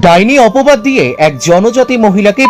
ডাইনি অপবাদ দিয়ে এক জনজাতি মহিলাকে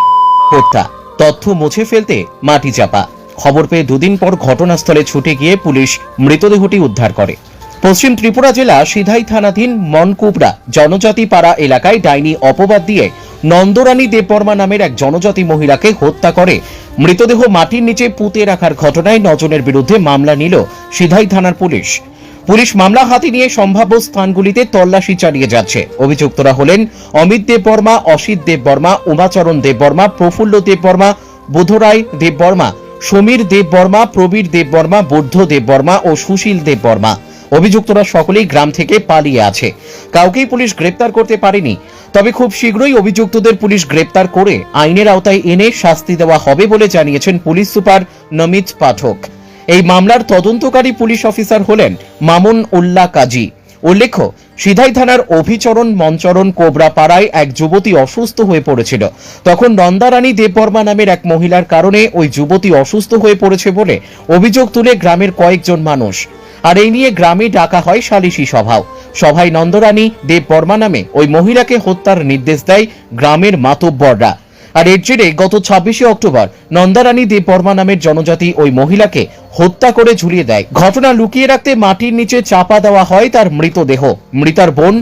হত্যা। তথ্য মুছে ফেলতে মাটি চাপা। খবর পেয়ে দুদিন পর ঘটনাস্থলে ছুটে গিয়ে পুলিশ মৃতদেহটি উদ্ধার করে। পশ্চিম ত্রিপুরা জেলা সিধাই থানাধীন মনকুবরা জনজাতি পাড়া এলাকায় ডাইনি অপবাদ দিয়ে নন্দরানী দেববর্মা নামের এক জনজাতি মহিলাকে হত্যা করে। মৃতদেহ মাটির নিচে পুঁতে রাখার ঘটনায় নজনের বিরুদ্ধে মামলা নিল সিধাই থানার পুলিশ। পুলিশ মামলা হাতে নিয়ে সম্ভাব্য স্থানগুলিতে তল্লাশি চালিয়ে যাচ্ছে। অভিযুক্তরা হলেন অমিত দেববর্মা অসিত দেববর্মা উমাচরণ দেববর্মা প্রফুল্ল দেববর্মা বুধরায় দেববর্মা সমীর দেববর্মা প্রবীর দেববর্মা বুদ্ধ দেববর্মা ও সুশীল দেববর্মা অভিযুক্তরা সকলেই গ্রাম থেকে পালিয়ে আছে। কাউকেই পুলিশ গ্রেপ্তার করতে পারেনি। তবে খুব শীঘ্রই অভিযুক্তদের পুলিশ গ্রেপ্তার করে আইনের আওতায় এনে শাস্তি দেওয়া হবে বলে জানিয়েছেন পুলিশ সুপার নমিত পাঠক। এই মামলার তদন্তকারী পুলিশ অফিসার হলেন মামুন উল্লাহ কাজী। উল্লেখ্য, সিধাই থানার অভিচরণ মঞ্চরণ কোবরাপাড়ায় এক যুবতী অসুস্থ হয়ে পড়েছিল। তখন নন্দারানী দেববর্মা নামের এক মহিলার কারণে ওই যুবতী অসুস্থ হয়ে পড়েছে বলে অভিযোগ তুলে গ্রামের কয়েকজন মানুষ। আর এই নিয়ে গ্রামে ডাকা হয় সালিশি সভাও। সভায় নন্দরানী দেববর্মা নামে ওই মহিলাকে হত্যার নির্দেশ দেয় গ্রামের মাতব্বররা। আর এর জেরে গত ছাব্বিশে অক্টোবর নন্দারানী দেববর্মা নামের জনজাতি ওই মহিলাকে হত্যা করে ঝুলিয়ে দেয়। ঘটনা লুকিয়ে রাখতে মাটির নিচে চাপা দেওয়া হয় তার মৃতদেহ। মৃতার বোন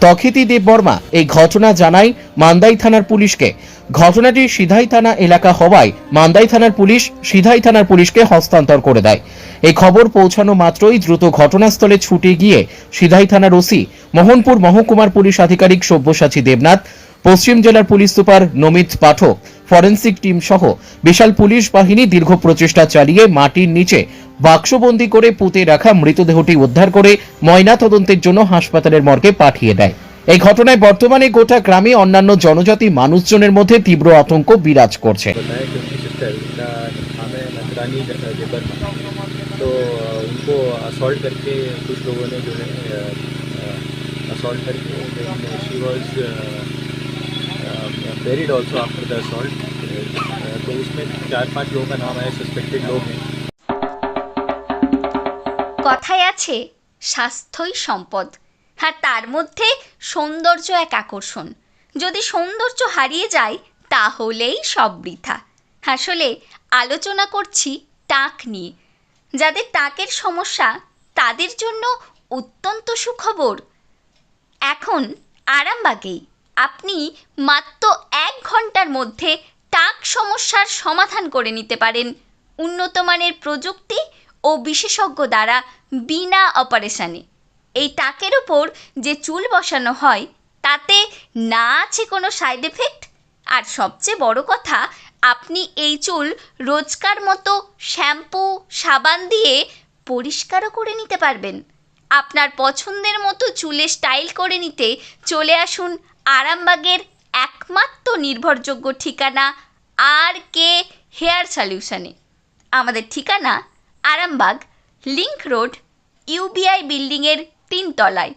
তখিতি দেববর্মা এই ঘটনা জানায় মান্দাই থানার পুলিশকে। ঘটনাটি সিধাই থানা এলাকা হওয়ায় মান্দাই থানার পুলিশ সিধাই থানার পুলিশকে হস্তান্তর করে দেয়। এই খবর পৌঁছানো মাত্রই দ্রুত ঘটনাস্থলে ছুটে গিয়ে সিধাই থানার ওসি মোহনপুর মহকুমার পুলিশ আধিকারিক সব্যসাচী দেবনাথ পশ্চিম জেলার police super Namit Pathak forensic team সহ বিশাল পুলিশ বাহিনী দীর্ঘ প্রচেষ্টা চালিয়ে মাটির নিচে বাক্সবন্দি করে পুঁতে রাখা মৃতদেহটি উদ্ধার করে ময়না তদন্তের জন্য হাসপাতালের মর্গে পাঠিয়ে দেয় এই ঘটনায় বর্তমানে গোটা গ্রামে অন্যান্য জনজাতি মানুষজনের মধ্যে তীব্র আতঙ্ক বিরাজ করছে बताया कि उनकी सिस्टर उनका नाम है नजरानी जेबर तो अ, उनको असॉल्ट करके कुछ लोगों ने जो है असॉल्ट करके she was buried also after the assault तो उसमें चार पांच लोगों का नाम है सस्पेक्टेड लोग हैं কথায় আছে স্বাস্থ্যই সম্পদ আর তার মধ্যে সৌন্দর্য এক আকর্ষণ যদি সৌন্দর্য হারিয়ে যায় তাহলেই সব বৃথা আসলে আলোচনা করছি টাক নিয়ে যাদের টাকের সমস্যা তাদের জন্য অত্যন্ত সুখবর এখন আরামবাগেই আপনি মাত্র এক ঘণ্টার মধ্যে টাক সমস্যার সমাধান করে নিতে পারেন। উন্নত মানের প্রযুক্তি ও বিশেষজ্ঞ দ্বারা বিনা অপারেশানে। এই টাকের ওপর যে চুল বসানো হয়, তাতে না আছে কোনো সাইড এফেক্ট? আর সবচেয়ে বড় কথা, আপনি এই চুল রোজকার মতো শ্যাম্পু, সাবান দিয়ে পরিষ্কারও করে নিতে পারবেন। আপনার পছন্দের মতো চুলে স্টাইল করে নিতে চলে আসুন আরামবাগের একমাত্র নির্ভরযোগ্য ঠিকানা আর কে হেয়ার সলিউশনে। আমাদের ঠিকানা আরামবাগ লিঙ্ক রোড ইউবিআই বিল্ডিংয়ের তিনতলায়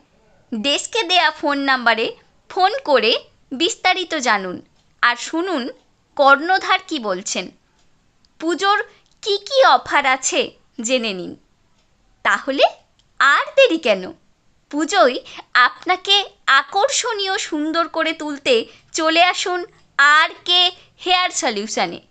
ডেস্কে দেয়া ফোন নাম্বারে ফোন করে বিস্তারিত জানুন আর শুনুন কর্ণধার কি বলছেন। পুজোর কি কি অফার আছে জেনে নিন। তাহলে আর দেরি কেন? পুজোয় আপনাকে আকর্ষণীয় সুন্দর করে তুলতে চলে আসুন আর কে হেয়ার সলিউশানে।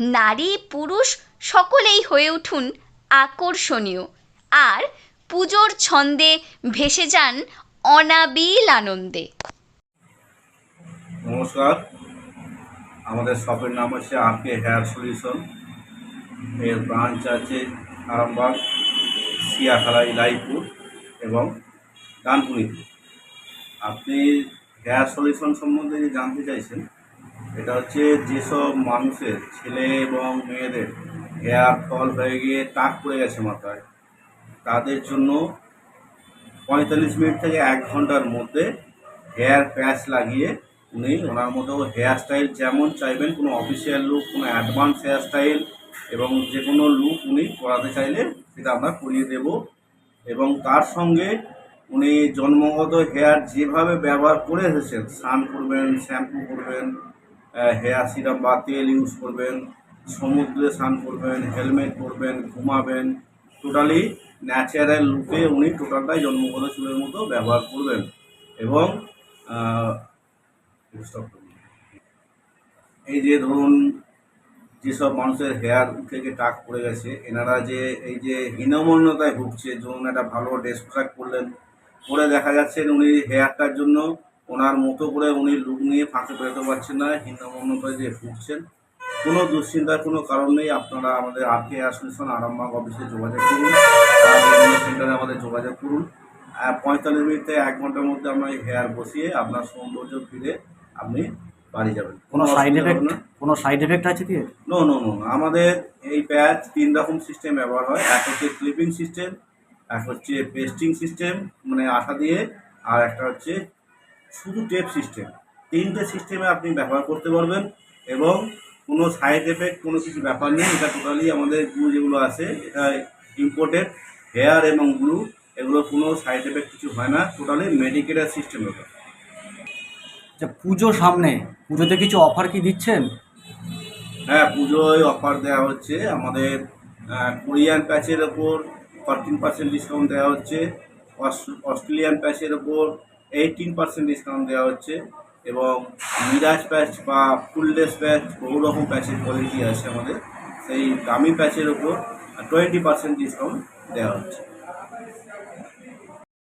নারী, পুরুষ সকলেই হয়ে উঠুন আকর্ষণীয়। আর পুজোর ছন্দে ভেসে যান অনাবিল আনন্দে। নমস্কার। আমাদের শপের নাম হচ্ছে আরকে হেয়ার সলিউশন। এর ব্রাঞ্চ আছে আরামবাগ, সিয়াখালা ইলাইপুর এবং ডানপুরিতে আপনি হেয়ার সলিউশন সম্বন্ধে যে জানতে চাইছেন, এটা হচ্ছে যেসব মানুষের ছেলে এবং মেয়েদের হেয়ার ফল হয়ে গিয়ে টাক পড়ে গেছে মাথায়, তাদের জন্য পঁয়তাল্লিশ মিনিট থেকে এক ঘণ্টার মধ্যে হেয়ার প্যাচ লাগিয়ে উনি ওনার মতো হেয়ার স্টাইল যেমন চাইবেন, কোনো অফিসিয়াল লুক কোনো অ্যাডভান্স হেয়ার স্টাইল এবং যে কোনো লুক উনি করাতে চাইলে সেটা আমরা করিয়ে দেব এবং তার সঙ্গে উনি জন্মগত হেয়ার যেভাবে ব্যবহার করে এসেছেন, স্নান করবেন শ্যাম্পু করবেন হেয়ার সিরাম বা তেল ইউজ করবেন, সমুদ্রে স্নান করবেন হেলমেট পরবেন, ঘুমাবেন টোটালি ন্যাচারাল লুকে উনি টোটালটাই জন্মগত চুলের মতো ব্যবহার করবেন। এবং এই যে ধরুন, যেসব মানুষের হেয়ার গিয়ে টাক পড়ে গেছে, এনারা যে এই যে হীনমন্যতায় ভুগছে, ধরুন একটা ভালো ড্রেস পোশাক পরলেন পরে দেখা যাচ্ছে উনি হেয়ারটার জন্য। ওনার মতো করে উনি লুক নিয়ে ফাঁকে বেরোতে পারছেন না হীনমন্যতায় যে ভুগছেন। কোনো দুশ্চিন্তার কোনো কারণ নেই আপনারা আমাদের আর কে অ্যাসোসিয়েশন আরামবাগ অফিসে যোগাযোগ করুন। সেন্টারে আমাদের যোগাযোগ করুন। পঁয়তাল্লিশ মিনিট থেকে এক ঘণ্টার মধ্যে আমরা এই হেয়ার বসিয়ে আপনার সৌন্দর্য ফিরে আপনি বাড়ি যাবেন। কোনো সাইড এফেক্ট না। কোনো সাইড এফেক্ট আছে কি? নো নো নো আমাদের এই প্যাচ তিন রকম সিস্টেম ব্যবহার হয়। এক হচ্ছে ক্লিপিং সিস্টেম এক হচ্ছে পেস্টিং সিস্টেম মানে আঠা দিয়ে আর একটা হচ্ছে শুধু টেপ সিস্টেম। তিনটে সিস্টেমে আপনি ব্যবহার করতে পারবেন এবং কোনো সাইড এফেক্ট কোনো কিছু ব্যাপার নেই। এটা টোটালি আমাদের গ্লু যেগুলো আছে এটা ইম্পোর্টেড হেয়ার এবং গ্লু এগুলো কোনো সাইড এফেক্ট কিছু হয় না। টোটালি মেডিকেলের সিস্টেম ওটা আচ্ছা পুজো সামনে পুজোতে কিছু অফার কি দিচ্ছেন? হ্যাঁ পুজোয় অফার দেওয়া হচ্ছে আমাদের কোরিয়ান প্যাচের ওপর ফরটিন পার্সেন্ট ডিসকাউন্ট দেওয়া হচ্ছে। অস- অস্ট্রেলিয়ান প্যাচের ওপর এইটিন পার্সেন্ট ডিসকাউন্ট দেওয়া হচ্ছে এবং মিরাজ প্যাচ বা ফুললেস প্যাচ বহু রকম প্যাচের কোয়ালিটি আছে আমাদের। সেই দামি প্যাচের ওপর টোয়েন্টি পার্সেন্ট ডিসকাউন্ট দেওয়া হচ্ছে।